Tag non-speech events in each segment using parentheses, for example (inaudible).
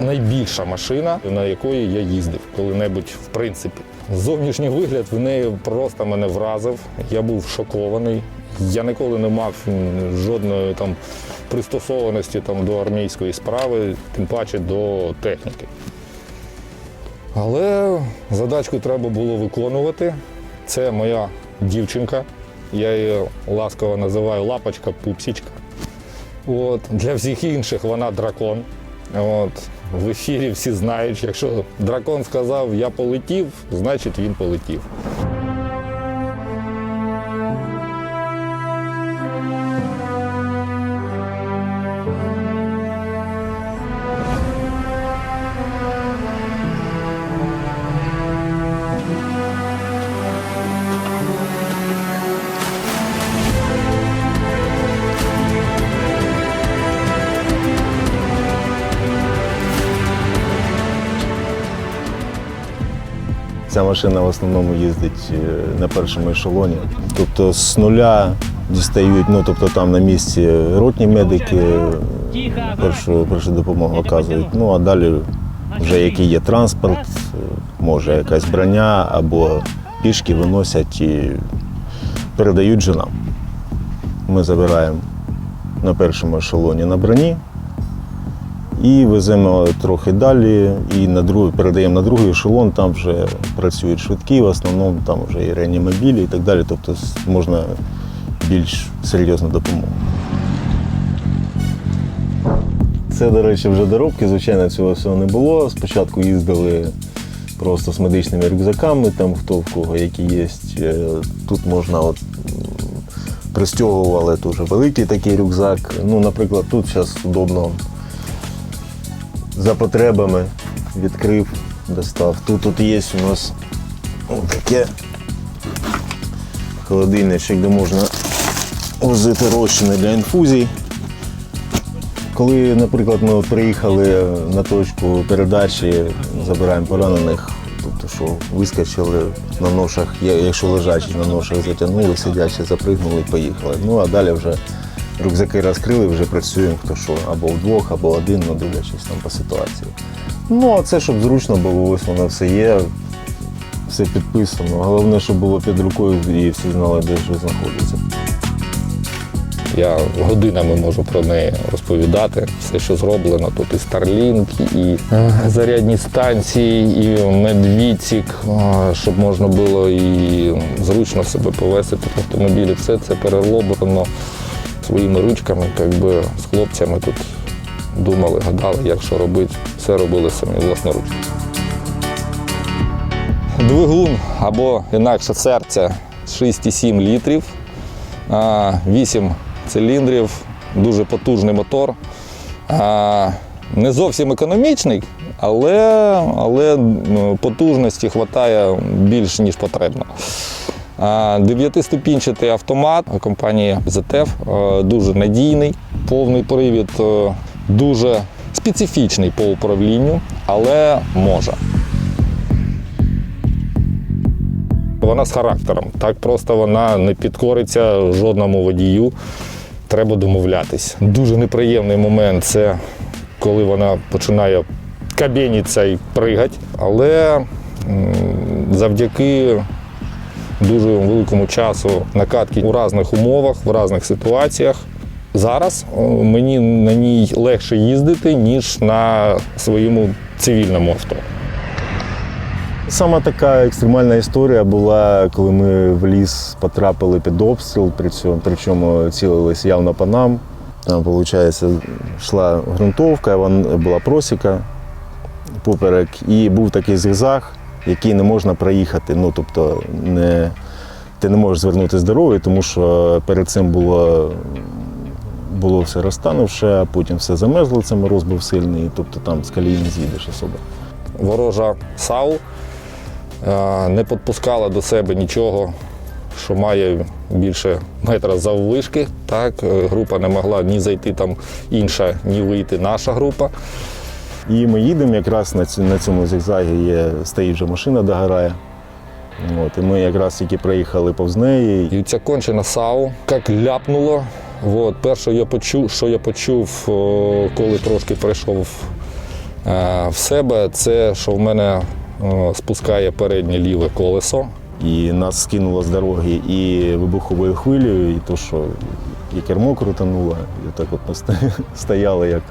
найбільша машина, на якої я їздив коли-небудь, в принципі. Зовнішній вигляд в неї просто мене вразив. Я був шокований. Я ніколи не мав жодної там пристосованості там, до армійської справи, тим паче до техніки. Але задачку треба було виконувати. Це моя дівчинка. Я її ласково називаю лапочка, пупсічка. От. Для всіх інших вона дракон. От. В ефірі всі знають, якщо дракон сказав я полетів, значить він полетів. Ця машина в основному їздить е, на першому ешелоні. Тобто з нуля дістають, ну тобто там на місці ротні медики е, першу, першу допомогу оказують. Ну а далі вже який є транспорт, е, може якась броня або пішки виносять і передають же нам. Ми забираємо на першому ешелоні на броні і веземо трохи далі, і на другий, передаємо на другий ешелон, там вже працюють швидкі, в основному там вже і реанімобілі і так далі. Тобто можна більш серйозну допомогу. Це, до речі, вже доробки. Звичайно, цього всього не було. Спочатку їздили просто з медичними рюкзаками, там хто в кого які є. Е, Тут можна от пристягували дуже великий такий рюкзак. Ну, наприклад, тут зараз удобно за потребами відкрив, достав. Тут тут є у нас таке холодильничок, де можна возити розчини для інфузій. Коли, наприклад, ми приїхали на точку передачі, забираємо поранених, тобто що вискочили на ношах, якщо лежачі на ношах затягнули, сидячи, запригнули і поїхали. Ну а далі вже рюкзаки розкрили, вже працюємо хто що, або вдвох, або один, ну дивлячись там по ситуації. Ну, а це щоб зручно було, ось воно все є, все підписано. Головне, щоб було під рукою і всі знали, де ж ви знаходиться. Я годинами можу про неї розповідати. Все, що зроблено. Тут і Starlink, і зарядні станції, і медвідсік, е, щоб можна було і зручно себе повести в автомобілі. Все це перероблено своїми ручками. Якби з хлопцями тут думали, гадали, як що робити. Все робили самі власноручно. Двигун або інакше серце 6,7 літрів, 8 циліндрів, дуже потужний мотор. Не зовсім економічний, але, але потужності вистачає більш ніж потрібно. Дев'ятиступінчатий автомат компанії ZF, е, дуже надійний, повний привід, е, дуже специфічний по управлінню, але може. Вона з характером. Так просто вона не підкориться жодному водію. Треба домовлятись. Дуже неприємний момент це коли вона починає кабенітися і пригати. Але завдяки дуже великому часу накатки у різних умовах, в різних ситуаціях. Зараз мені на ній легше їздити, ніж на своєму цивільному авто. Сама така екстремальна історія була, коли ми в ліс потрапили під обстріл, при причому цілились явно по нам. Там, виходить, йшла ґрунтовка, вон була просіка поперек, і був такий зигзаг, який не можна проїхати. Ну, тобто, не, ти не можеш звернути з дороги, тому що перед цим було, було все розтанувше, а потім все замерзло, це мороз був сильний, тобто там з колії не з'їдеш особо. ворожа САУ е, не підпускала до себе нічого, що має більше метра заввишки. Так, е, група не могла ні зайти там інша, ні вийти наша група. І ми їдемо якраз на, цю, на цьому зигзагі є, стоїть вже машина догорає. От, і ми якраз тільки проїхали повз неї. І ця кончена САУ як ляпнуло. От, перше, я почув, що я почув, коли трошки пройшов Е, В себе це, що в мене спускає переднє ліве колесо. І нас скинуло з дороги і вибуховою хвилею, і то, що і кермо крутануло, і так от ми (laughs) стояли, як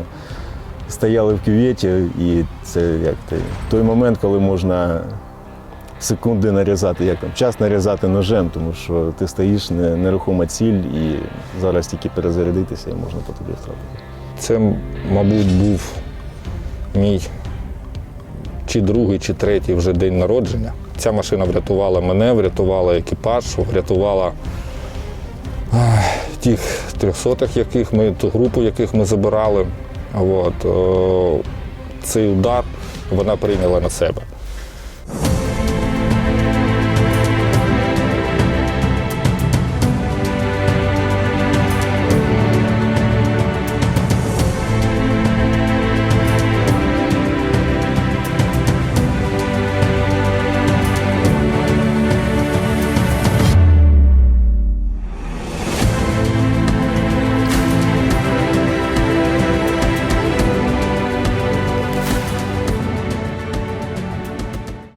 стояли в кюветі, і це як те, той момент, коли можна секунди нарізати, як там, час нарізати ножем, тому що ти стоїш нерухома ціль, і зараз тільки перезарядитися і можна по тобі втратити. Це, мабуть, був мій чи другий, чи третій вже день народження. Ця машина врятувала мене, врятувала екіпаж, врятувала тих трьохсотих, яких ми, ту групу, яких ми забирали. От, цей удар вона прийняла на себе.